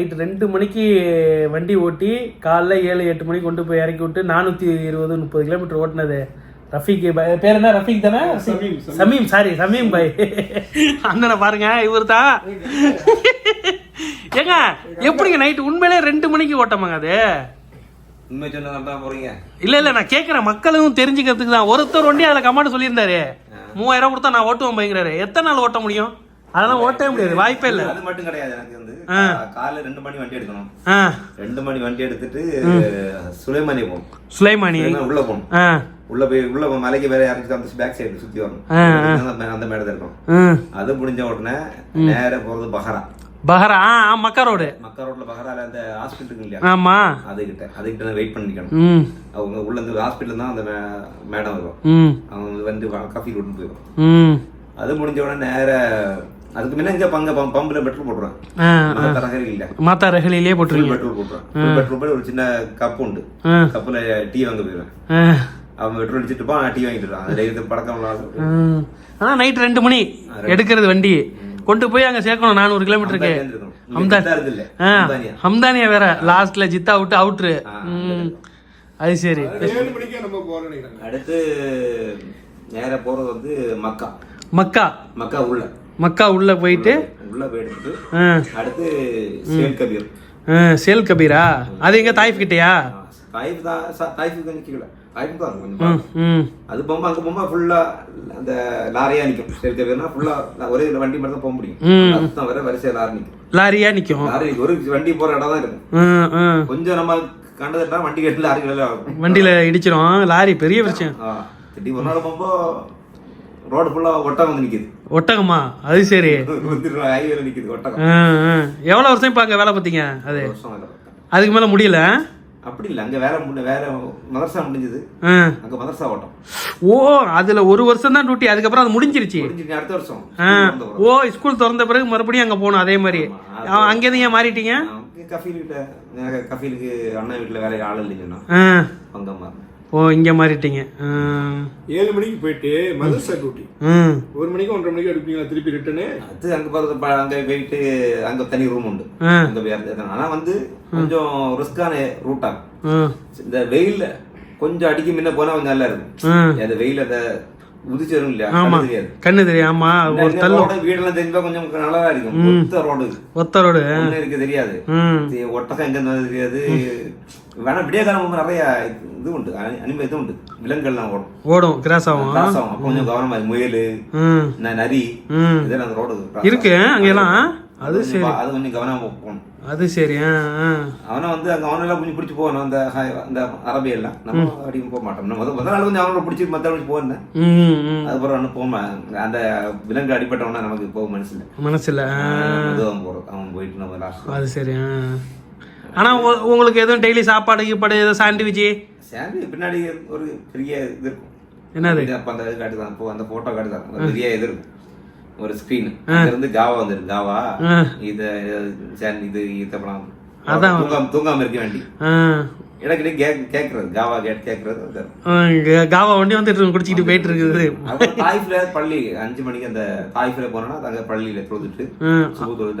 Night ரெண்டு மணிக்கு வண்டி ஓட்டி காலைல ஏழு எட்டு மணிக்கு கொண்டு போய் இறக்கி விட்டு நானூற்றி இருபது முப்பது கிலோமீட்டர் ஓட்டினது. ரஃபீக் பை- பேர் என்ன? ரஃபீக் தானே? சமீம், சமீம். சாரி சமீம் பாய் அண்ணனை பாருங்க இவர் தான் ஏங்க எப்படிங்க நைட்டு உண்மையிலே ரெண்டு மணிக்கு ஓட்டமாங்க அது? உண்மை சொன்னா போறீங்க. இல்ல இல்ல நான் கேட்கறேன் மக்களும் தெரிஞ்சுக்கிறதுக்கு தான். ஒருத்தர் வண்டி அதுல கமெண்ட் சொல்லியிருந்தாரு. மூவாயிரம் கொடுத்தா நான் ஓட்டுவேன் பயங்கிறாரு. எத்தனை நாள் ஓட்ட முடியும்? அதெல்லாம் ஓட்டவே முடியாது வாய்ப்பே இல்ல. அது மட்டும் கிடையாது எனக்கு வந்து. காலைல ரெண்டு மணி வண்டி எடுக்கணும். ரெண்டு மணி வண்டி எடுத்துட்டு சுலைமானி போகணும். சுலைமானி உள்ள போகணும். உள்ள போய் உள்ள போய் மலைக்கு வேற இறங்கி அந்த பேக் சைடு சுத்தி வரணும். அந்த- அந்த மேடத்தை இருக்கணும். ம் அது முடிஞ்ச உடனே நேரா போறது பஹரா. பஹரா ஆ மக்கா ரோடு. மக்கா ரோட்ல பஹரால அந்த ஹாஸ்பிட்டல் இருக்கு இல்லையா? ஆமா. அதுகிட்ட அதுகிட்ட வெயிட் பண்ணிக்கணும். அவங்க உள்ள இருந்து ஹாஸ்பிட்டல் தான் அந்த மேடம் வரும் அவங்க வந்து காஃபி கொண்டு போயிடும் அது முடிஞ்ச உடனே நேர அதுக்கு முன்ன இங்க பங்க பம்பில் பெட்ரோல் போட்டுருவேன் ஆ தரகரி இல்ல மாத்தா ரகலிலே போட்டுருவீங்க. பெட்ரோல் போட்டுருவேன் ஃபுல் பெட்ரோல் போய் ஒரு சின்ன கப் உண்டு. ஆ. கப்புல டீ வாங்க போயிடுவேன். அவன் பெட்ரோல் அடிச்சுட்டு போ நான் டீ வாங்கிட்டு இருக்கான் அதுல இது பழக்கம். ஆனா நைட் ரெண்டு மணி எடுக்கிறது வண்டி. கொண்டு போய் அங்க சேர்க்கணும். நானூறு கிலோமீட்டருக்கு ஹம்தானியா. வேற. லாஸ்ட்ல ஜித்தா விட்டு அவுட்ரு அது சரி. அடுத்து நேரா போறது வந்து மக்கா. மக்கா. மக்கா உள்ள. மக்கா உள்ள போயிட்டு? உள்ள போய் எடுத்துட்டு ஆ, அடுத்து சேல் கபீர். சேல் கபீரா? அது எங்க தாய்ஃப் கிட்டயா? தாய்ப்பு தான் தாய்ப்பு கொஞ்சம் கீழே. தாய்ப்பு தான் கொஞ்சம் அது போகும்போது அங்க போகும்போது ஃபுல்லா அந்த லாரியா நிக்கும். சேல் கபீர்னா ஃபுல்லா ஒரே இதுல வண்டி மட்டும் தான் போக முடியும். அதுதான் வர வரிசையா லாரி நிக்கும். லாரியா நிக்கும்? லாரி ஒரு வண்டி போற இடம் தான் இருக்கும். கொஞ்சம் நம்ம கண்டதுட்டா வண்டி கட்டி லாரி வண்டியில இடிச்சிரும். லாரி பெரிய ஆ, திடீர் ஒரு நாள் போகும்போது ரோடு ஃபுல்லா ஒட்டகம் வந்து நிக்குது. ஒட்டகமா? அது சரி. ஹைவேல நிக்குது ஒட்டகம். ஆ, ஆ. எவ்வளவு வருஷம் இப்ப அங்க வேலை பார்த்தீங்க அது வருஷம் வேலை. அதுக்கு மேல முடியல? அப்படி இல்ல அங்க வேற வேற மதரசா முடிஞ்சது. அங்க மதரசா ஓட்டம். ஓ அதுல ஒரு வருஷம் தான் டியூட்டி அதுக்கப்புறம் அது முடிஞ்சிருச்சு. அடுத்த வருஷம். ஓ ஸ்கூல் திறந்த பிறகு மறுபடியும் அங்க போகணும் அதே மாதிரி. அங்கேருந்து ஏன் மாறிட்டீங்க? அங்க கஃபீல் எனக்கு கஃபீலுக்கு அண்ணன் வீட்டுல வேற ஆள் இல்லைங்கன்னா ஆ. அங்கம்மா ஓ இங்க மாறிட்டீங்க. ஏழு மணிக்கு போயிட்டு மதர்சா டியூட்டி ஒரு மணிக்கு ஒன்றரை மணிக்கு எடுப்பீங்களா திருப்பி ரிட்டனு அது அங்க போறது ப- அங்க போயிட்டு அங்க தனி ரூம் உண்டு. அங்க போய் ஆனா வந்து கொஞ்சம் ரிஸ்கான ரூட்டா. இந்த வெயில்ல கொஞ்சம் அடிக்க முன்ன போனா கொஞ்சம் நல்லா இருக்கும். அந்த வெயில அந்த உதிச்சிடும் இல்லையா ஆமா. கண்ணு தெரியும் ஆமா ஒரு தள்ளு. வீடெல்லாம் தெரிஞ்சா கொஞ்சம் நல்லா இருக்கும். ஒத்த ரோடு. ஒத்த ரோடு. இருக்கு தெரியாது. ஒட்டகம் எங்க இருந்து தெரியாது. வேணா விடிய காலம் நிறைய இது உண்டு. அனி- அனிமல் இது உண்டு. விலங்குகள்லாம் ஓடும். ஓடும். கிராஸ் ஆகும். கிராஸ் ஆகும். கொஞ்சம் கவனமா. முயல் நரி. இதெல்லாம் அந்த ரோடு இருக்கு அங்கெல்லாம். அது பா- அது கொஞ்சம் கவனமா போகணும். அது சரி அவனை வந்து அங்க அவனெல்லாம் கொஞ்சம் பிடிச்சி போகணும் அந்த அந்த அரபி எல்லாம் நம்ம அடிக்கும் போக மாட்டோம். நம்ம முத முதல் நாள் கொஞ்சம் அவனோட பிடிச்சி மத்த பிடிச்சி போயிருந்தேன். அதுக்கப்புறம் ஒன்றும் போக அந்த விலங்கு அடிப்பட்டவனா நமக்கு போக மனசுல மனசுல. அதுவும் போறோம். அவன் போயிட்டு நம்ம லாஸ்ட் அது சரி. ஆனா உங்களுக்கு எதுவும் டெய்லி சாப்பாடு கீப்பாடு ஏதோ சாண்ட்விச் சாண்டி பின்னாடி ஒரு பெரிய இது இருக்கும். என்னது? அப்ப அந்த இது காட்டுதான். இப்போ அந்த போட்டோ காட்டுதான். ஒரு பெரிய இது இருக்கும். ஒரு ஸ்கிரீன் இருந்து ஜாவா வந்துருக்கு ஆ. இது இது அதான். தூங்காம தூங்காம இருக்க வேண்டி. ஆ. இடக்கிட்ட கேக் கேட்கறது ஜாவா கேட் இங்க காவா வண்டி வந்துட்டு இருக்கு, குடிச்சிக்கிட்டு போயிட்டு இருக்குது. தாய்ஃப்ல பள்ளி அஞ்சு மணிக்கு அந்த தாய்ஃப்ல போனோம்னா அங்க பள்ளியில தொழுதுட்டு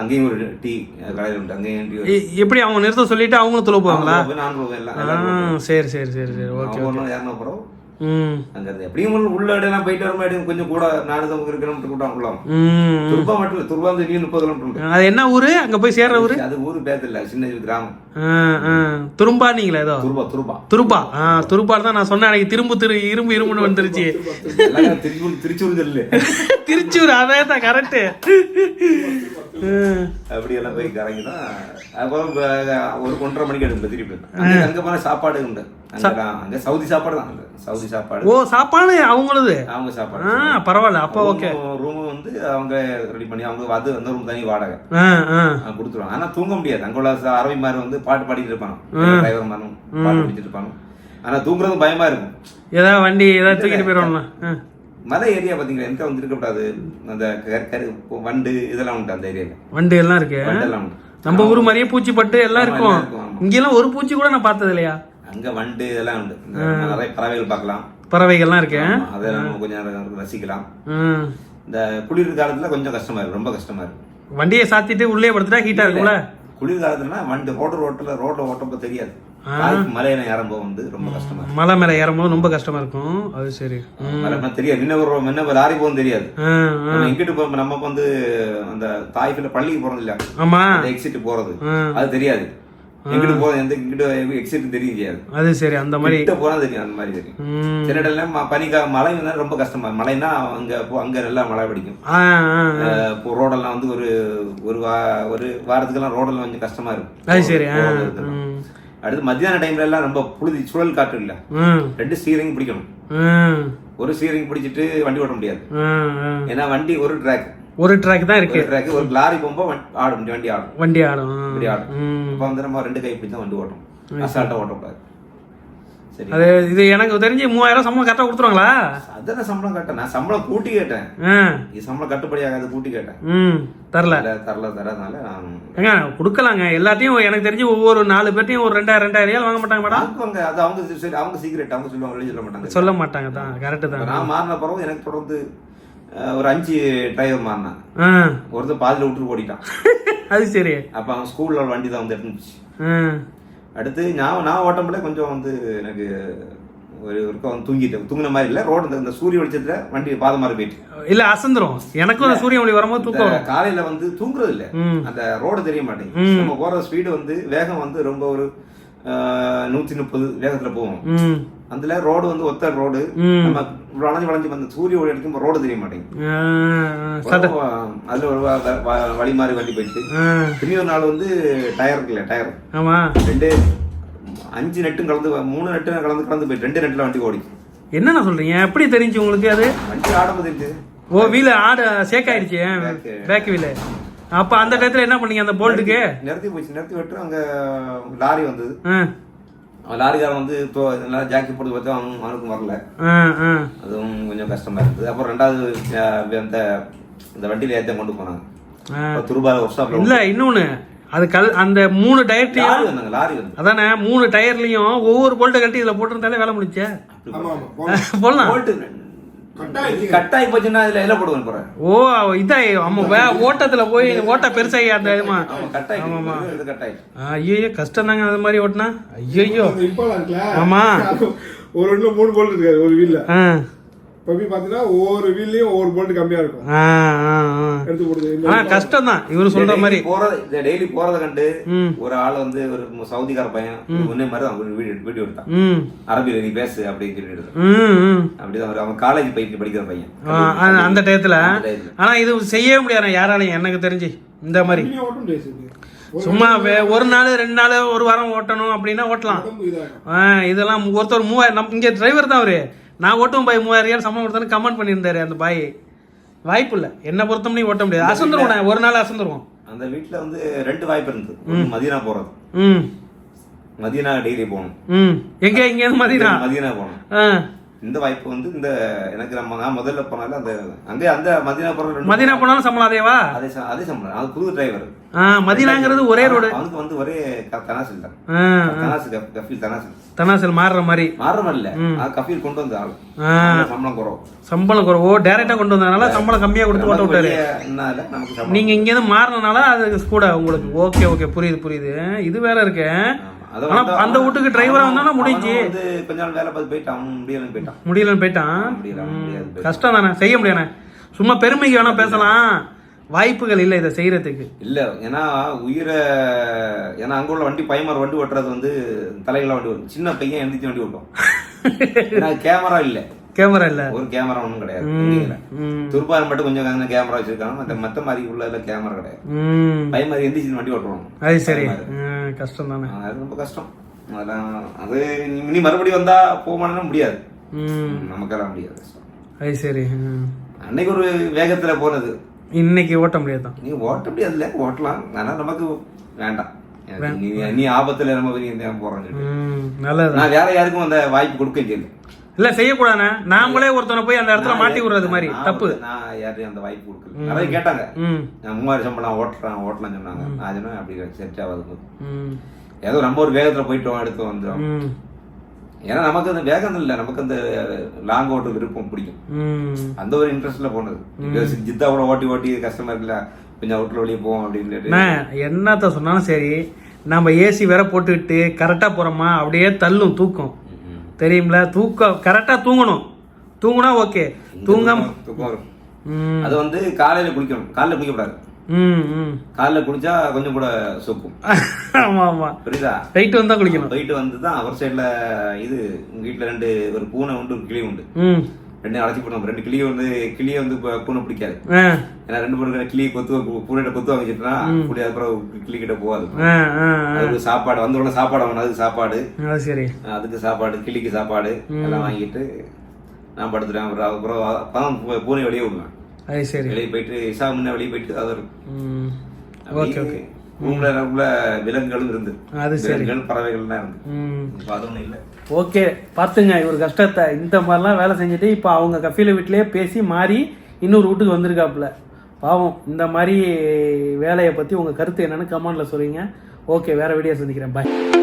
அங்கேயும் ஒரு டீ கடையில் உண்டு. அங்கேயும் டீ எப்படி அவங்க நிறுத்த சொல்லிட்டு அவங்களும் தொலை போவாங்களா நான் போவேன். எல்லாம் ஆ எல்லாம் சரி சரி சரி சரி. ஓகே அவங்க ஒரு நாள் ஏறின அப்புறம் ம். அங்க இருந்து எப்படியும் உள்ள- இடம்லாம் போயிட்டு வர மாதிரி கொஞ்சம் கூட நாலு ஒரு கிலோமீட்டர் கூட உள்ளாம் ம். துருப்பா மட்டும் துருப்பா வந்து முப்பது கிலோமீட்டர் அது என்ன ஊரு? அங்க போய் சேர்ற ஊரு? அது ஊரு பேர் இல்ல சின்ன கிராமம். துரும்பா நீங்களா ஏதோ? துருபா துருபா துருப்பா ஆ துருப்பால் தான் நான் சொன்னேன். எனக்கு திரும்ப திரு இரும்பு இரும்புன்னு வந்துருச்சு. திருச்சூர் திருச்சூர் சொல்லு. திருச்சூர் அதே தான் கரெக்ட் அப்படி எல்லாம் போய் கறங்கி தான். அப்புறம் ஒரு ஒன்றரை மணிக்கு எடுத்து திருப்பி அங்க போனா சாப்பாடு உண்டு. அங்க சவுதி சாப்பாடு தான். சவுதி சாப்பாடு. ஓ சாப்பாடு அவங்களது? அவங்க சாப்பாடு. ஆ பரவாயில்ல. அப்போ ஓகே ரூம் வந்து அவங்க ரெடி பண்ணி அவங்க அது அந்த ரூம் தனி வாடகை. கொடுத்துருவாங்க. ஆனா தூங்க முடியாது. அங்க உள்ள அரபி மாதிரி வந்து பாட்டு பாடிட்டு இருப்பாங்க டிரைவர் பாட்டு படிச்சுட்டு இருப்பாங்க ஆனா தூங்குறது பயமா இருக்கும். ஏதாவது வண்டி ஏதாவது தூக்கிட்டு போயிடுவாங்களா ஆ. மலை ஏரியா பாத்தீங்களா? எந்த வந்து இருக்கக்கூடாது அந்த வண்டு இதெல்லாம் உண்டு அந்த ஏரியால. வண்டி எல்லாம் இருக்கு. எல்லாம் உண்டு. நம்ம ஊர் மாதிரியே பூச்சி பட்டு எல்லாம் இருக்கும். எல்லாம் ஆமா. இங்கெல்லாம் ஒரு பூச்சி கூட நான் பார்த்தது இல்லையா? அங்க வண்டு இதெல்லாம் உண்டு. இந்த நிறைய பறவைகள் பார்க்கலாம். பறவைகள்லாம் இருக்கு. ஆமா, அதெல்லாம் கொஞ்சம் ரசிக்கலாம். இந்த குளிர் காலத்துல கொஞ்சம் கஷ்டமா இருக்கும் ரொம்ப கஷ்டமா இருக்கும் வண்டியை சாத்திட்டு உள்ளே படுத்துட்டா ஹீட்டா இருக்கும்ல? குளிர் காலத்துலனா வண்டி ரோடு ரோட்டில் ரோட்ல ஓட்டப்போ தெரியாது. மலையில ஏறும்போது வந்து ரொம்ப கஷ்டமா மலை மேலே ஏறும்போது ரொம்ப கஷ்டமா இருக்கும். அது சரி. மலை தெரியாது. முன்ன முன்ன லாரி போகும் தெரியாது. ஆ. நம்ம வந்து அந்த தாய்க்குள்ள பள்ளிக்கு போறது இல்ல ஆமா. எக்ஸிட் போறது. அது தெரியாது. எங்கிட்டு போறது எந்த இங்கிட்டு எக்ஸிட் தெரியும் தெரியாது அது சரி அந்த மாதிரி கிட்ட போனா தெரியும் அந்த மாதிரி தெரியும். சில இடத்துல ம- பனிக்கா மழை வந்தா ரொம்ப கஷ்டமா மழைனா அங்க போ- அங்க நல்லா மழை பிடிக்கும். இப்போ ரோடெல்லாம் வந்து ஒரு ஒரு வா ஒரு வாரத்துக்கெல்லாம் ரோடெல்லாம் கொஞ்சம் கஷ்டமா இருக்கும் அது சரி. அடுத்து மத்தியான டைம்ல எல்லாம் ரொம்ப புழுதி சுழல் காற்று இல்ல. ரெண்டு ஸ்டீரிங் பிடிக்கணும். ஒரு ஸ்டீரிங் பிடிச்சிட்டு வண்டி ஓட்ட முடியாது. ஏன்னா வண்டி ஒரு ட்ராக் ஒரு ட்ராக் தான் இருக்கு. ட்ராக் ஒரு லாரி போகும்போது வண்டி- ஆடும் வண்டி ஆடும். வண்டி ஆடும் இப்படி ஆடும். அப்ப வந்து நம்ம ரெண்டு கை பிடிச்சா வண்டி ஓட்டும். அசால்ட்டா ஓட்டக்கூடாது சரி. அது இது எனக்கு தெரிஞ்சு மூவாயிரம் சம்பளம் கரெக்டாக கொடுத்துருவாங்களா? அதான் சம்பளம் கேட்டேன் நான் சம்பளம் கூட்டி கேட்டேன். இது சம்பளம் கட்டுப்படி ஆகாது கூட்டி கேட்டேன். ம். தரல. தரல தரதுனால நான் ஏங்க கொடுக்கலாங்க. எல்லாத்தையும் எனக்கு தெரிஞ்சு ஒவ்வொரு நாலு பேர்ட்டையும் ஒரு ரெண்டாயிரம் ரெண்டாயிரம் வாங்க மாட்டாங்க மேடம். அவங்க அது அவங்க சரி அவங்க சீக்கிரட் அவங்க சொல்லுவாங்க சொல்ல மாட்டாங்க. சொல்ல மாட்டாங்க தான். கரெக்டு தான். நான் மாறின பிறகு எனக்கு தொடர்ந்து ஒரு அஞ்சு டிரைவர் மாறினான் ஆ. ஒருத்தர் பாதியில விட்டு ஓடிட்டான். அது சரி. அப்ப அவன் ஸ்கூல்ல வண்டி தான் வந்து எடுத்துச்சு அடுத்து நான் நான் ஓட்டம்பல கொஞ்சம் வந்து எனக்கு ஒரு ஒருக்க வந்து தூங்கிட்டேன். தூங்கின மாதிரி இல்ல. ரோடு இந்த சூரிய வெளிச்சத்துல வண்டி பாத மாதிரி போயிட்டு. இல்ல அசந்துரும். எனக்கும் அந்த சூரிய ஒளி வரும்போது தூக்கம் காலையில வந்து தூங்குறது இல்ல. அந்த ரோடு தெரிய மாட்டேங்குது. நம்ம போற ஸ்பீடு வந்து வேகம் வந்து ரொம்ப ஒரு நூத்தி முப்பது வேகத்துல போகும். ம். அதுல ரோடு வந்து ஒத்த ரோடு. நம்ம வளைஞ்சு வளைஞ்சு வந்து சூரிய ஒளி அடிக்கும் ரோடு தெரிய மாட்டேங்குது. அதுல ஒரு வழி மாறி வண்டி போயிட்டு பின்னி ஒரு நாள் வந்து டயர் இருக்குல்ல டயர். ரெண்டு அஞ்சு நெட்டும் கலந்து மூணு நெட்டும் கலந்து கலந்து போயிட்டு ரெண்டு நெட்டில் வண்டி ஓடி. என்னண்ணா சொல்றீங்க? எப்படி தெரிஞ்சு உங்களுக்கு அது? வண்டி ஆடும்போது இருக்கு ஓ வீல ஆட சேக் ஆயிடுச்சு. Back wheel. அப்ப அந்த டயத்துல என்ன பண்ணீங்க? அந்த போல்ட்டுக்கு நிறுத்தி போச்சு. நிறுத்தி விட்டு அங்க லாரி வந்தது. லாரிக்காரன் வந்து இப்போ நல்லா ஜாக்கி போட்டு பார்த்தா அவன் அவனுக்கும் வரல. அதுவும் கொஞ்சம் கஷ்டமா இருந்தது. அப்புறம் ரெண்டாவது அந்த இந்த வண்டியில ஏத்த கொண்டு போனாங்க. ரூபாய் ஒர்க் ஷாப்ல இல்ல இன்னொன்னு. அது கல் அந்த மூணு டயர்லையும் லாரி அதானே மூணு டயர்லயும் ஒவ்வொரு போல்ட்டை கட்டி இதுல போட்டிருந்தாலே வேலை முடிச்சே ஆமா ஆமா. போங்க. போடலாம். கட்டாயி போச்சுன்னா இதுல எல்லாம் போடுவேன் போறேன் ஓ இதாய் ஆமா வே- ஓட்டத்துல போய் ஓட்ட பெருசாகி அந்த இதுமா. ஆமா கட்டாயி இது கட்டாயி ஐயோ கஷ்டம் தாங்க அது மாதிரி ஓட்டினா. ஐயோ? ஆமா. ஒரு ரெண்டுல மூணு போல்ட் இருக்காது ஒரு வீல்ல ஆ. இப்ப பாத்தீங்கன்னா ஒவ்வொரு வீல்லையும் ஒவ்வொரு போல்ட் கம்மியா இருக்கும். எடுத்து போடுது. இந்த ஆனா கஷ்டம் தான் இவரு சொல்ற மாதிரி போறது இந்த டெய்லி போறத கண்டு. ஒரு ஆள் வந்து ஒரு சவுதிக்கார பையன் முன்னே மாதிரி ஒரு வீடியோ வீடியோ எடுத்தான். அரபியில நீ பேசு அப்படின்னு சொல்லி அப்படிதான் அவன் காலேஜ் பைக்கு படிக்கிற பையன். அந்த- டயத்துல. ஆனா இது செய்யவே முடியாது யாராலையும். எனக்கு தெரிஞ்சு. இந்த மாதிரி. சும்மா வே- ஒரு நாள் ரெண்டு நாள் ஒரு வாரம் ஓட்டணும் அப்படின்னா ஓட்டலாம். இதெல்லாம் ஒருத்தர் மூவாயிரம் நம் இங்கே டிரைவர் தான் அவரு. நான் ஓட்டும் பாய் மூவாயிரம் சம்பளம் கொடுத்தேன்னு கமெண்ட் பண்ணியிருந்தாரு அந்த பாய். வாய்ப்பு இல்லை என்ன பொறுத்தமனே ஓட்ட முடியாது. அசந்துருவோம் நான். ஒரு நாள் அசந்துருவோம். அந்த வீட்டுல வந்து ரெண்டு வாய்ப்பு இருந்தது. மதீனா போறது. ம். மதீனா டெய்லி போகணும். ம். எங்க? இங்கேருந்து மதினா மதீனா போகணும். ஆ. இந்த வாய்ப்பு வந்து இந்த எனக்கு நம்ம நான் முதல்ல போனால அந்த அங்கே அந்த மதீனா ரெண்டு மதினா போனாலும் சம்பளம் அதேவா அதே அதே சம்பளம் அது புது டிரைவர். மதினாங்கிறது ஒரே ரோடு. அவனுக்கு வந்து ஒரே தனாசில் தான். ஆ தனாசு கஃப்- கஃபீல் தனாசில். தனாசல் மாறுற மாதிரி. மாறும் இல்ல. அது கஃபீல் கொண்டு வந்த ஆள். சம்பளம் குறவு. சம்பளம் குறைவோ. டேரெக்டாக கொண்டு வந்ததுனால சம்பளம் கம்மியாக கொடுத்து ஓட்ட விட்டாரு. இல்ல, நமக்கு நீங்க இங்கேருந்து மாறினால அது கூட உங்களுக்கு. Okay okay. புரியுது புரியுது. இது வேற இருக்கு அந்த வீட்டுக்கு டிரைவரா வந்தானா முடிஞ்சு கொஞ்ச நாள் வேலை பார்த்து போயிட்டான். முடியலன்னு போயிட்டான். முடியலன்னு போயிட்டான். கஷ்டம் தானே செய்ய முடியானே சும்மா பெருமைக்கு வேணா பேசலாம். வாய்ப்புகள் இல்லை இதை செய்யறதுக்கு. இல்ல ஏன்னா உயிரை ஏன்னா அங்க உள்ள வண்டி பயமார் வண்டி ஓட்டுறது வந்து தலைகள வண்டி ஓட்டும். சின்ன பையன் எந்திரிச்சு வண்டி ஓட்டும். ஏன்னா கேமரா இல்ல. கேமரா இல்ல. ஒரு கேமரா ஒன்றும் கிடையாது. துருப்பாரம் மட்டும் கொஞ்சம் கேமரா வச்சிருக்காங்க. மத்த மத்த மாதிரி உள்ள கேமரா கிடையாது. ம். பயமாரி எந்திரிச்சு வண்டி ஓட்டுவாங்க. அது சரி. கஷ்டம் தானே. அது ரொம்ப கஷ்டம். அதெல்லாம் அது நீ மறுபடியும் வந்தா போமானா முடியாது. நமக்கெல்லாம் முடியாது. அது சரி. அன்னைக்கு ஒரு வேகத்துல போனது. இன்னைக்கு ஓட்ட முடியாதான் நீ ஓட்ட முடியாதுல்ல ஓட்டலாம். ஆனா நமக்கு வேண்டாம். நீ நீ ஆபத்துல நம்ம வெளியே இருந்து போறோம்னு சொல்லி. ம் நல்லது. நான் வேற யாருக்கும் அந்த வாய்ப்பு கொடுக்க இல்ல செய்யக்கூடாதுண்ணே. நாமளே ஒருத்தனை போய் அந்த இடத்துல மாட்டி விடுறது மாதிரி. தப்பு. நான் யாரையும் அந்த வாய்ப்பு கொடுக்கல. நிறைய கேட்டாங்க. நான் மூவாயிரம் சம்பளம் ஓட்டுறேன் ஓட்டலாம் சொன்னாங்க. நான் சொன்னேன் அப்படி செட் ஆகாது ஏதோ நம்ம ஒரு வேகத்துல போயிட்டோம் எடுத்து வந்துடும் ஏன்னா நமக்கு அந்த வேகம் இல்லை. நமக்கு அந்த லாங் ஓட்டு விருப்பம் பிடிக்கும். அந்த ஒரு இன்ட்ரெஸ்ட்ல போனது. இப்ப ஜித்தாவோட ஓட்டி ஓட்டி கஷ்டமா இருக்குல்ல கொஞ்சம் அவுட்ல வெளியே போவோம் அப்படின்னு என்னத்த சொன்னாலும் சரி நம்ம ஏசி வேற போட்டுக்கிட்டு கரெக்டாக போகிறோமா அப்படியே தள்ளும் தூக்கம். தெரியுங்களா தூக்கம் கரெக்டாக தூங்கணும். தூங்குனா ஓகே தூங்காம அது வந்து காலையில குளிக்கணும். காலைல குளிக்கக்கூடாது ம் ம். காலைல குளிச்சா கொஞ்சம் கூட சொக்கும். ஆமாம் ஆமாம் புரியுதா? ரைட்டு வந்தால் குளிக்கணும். போயிட்டு வந்து தான் அவர் சைடுல இது உங்க வீட்டுல ரெண்டு ஒரு பூனை உண்டு கிளி உண்டு. ம். ரெண்டு அழைச்சி போட்டோம் ரெண்டு கிளியை வந்து கிளியை வந்து பூனை பிடிக்காது. ஏன்னா ரெண்டு மூணு கிளியை கொத்து பூனைகிட்ட கொத்து வாங்கிச்சுட்டுனா புடி அப்புறம் கிளி கிட்ட போகாது. அதுக்கு சாப்பாடு வந்த உடனே சாப்பாடு வாங்கணும் அதுக்கு சாப்பாடு. சரி. அதுக்கு சாப்பாடு கிளிக்கு சாப்பாடு எல்லாம் வாங்கிட்டு நான் படுத்துட்டேன் அப்புறம் அப்பதான் பூனை வெளியே விடுவேன். சரி. வெளியே போயிட்டு இசா முன்ன வெளியே போயிட்டு அது ஓகே ஓகே. ரூம்ல உள்ள விலங்குகளும் இருந்து. அது சரி. விலங்குகள் பறவைகள்லாம் இருந்து. ம். இப்ப அது ஒண்ணும் இல்லை. ஓகே பார்த்துங்க இவர் கஷ்டத்தை இந்த மாதிரிலாம் வேலை செஞ்சுட்டு இப்போ அவங்க கஃபீல வீட்டிலேயே பேசி மாறி இன்னொரு வீட்டுக்கு வந்திருக்காப்புல. பாவம் இந்த மாதிரி வேலையை பற்றி உங்கள் கருத்து என்னன்னு கமெண்டில் சொல்லுங்க. ஓகே வேறு வீடியோ சந்திக்கிறேன். பாய்